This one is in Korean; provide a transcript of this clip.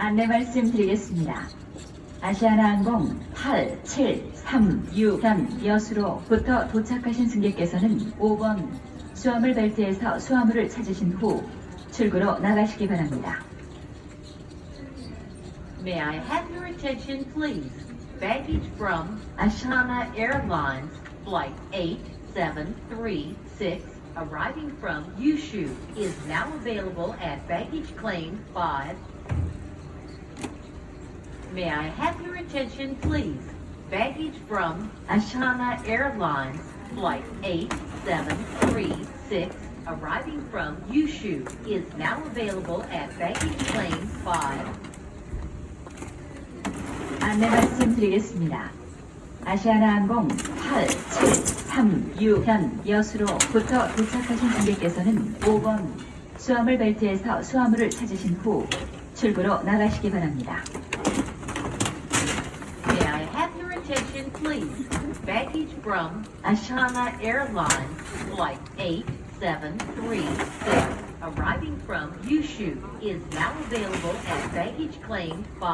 안내 말씀드리겠습니다. 아시아나항공 8736현 여수로부터 도착하신 승객께서는 5번 수화물 벨트에서 수화물을 찾으신 후 출구로 나가시기 바랍니다. May I have your attention, please? Baggage from China Airlines Flight 8736 arriving from Yushu is now available at baggage claim 5. May I have your attention, please? Baggage from China Airlines Flight 8736 arriving from Yushu is now available at baggage claim 5. 안내 말씀드리겠습니다. 아시아나항공 8736현 여수로부터 도착하신 승객께서는 5번 수화물 벨트에서 수화물을 찾으신 후 출구로 나가시기 바랍니다. please baggage from Ashana Airlines Flight 8736 arriving from Yushu is now available at baggage claim 5.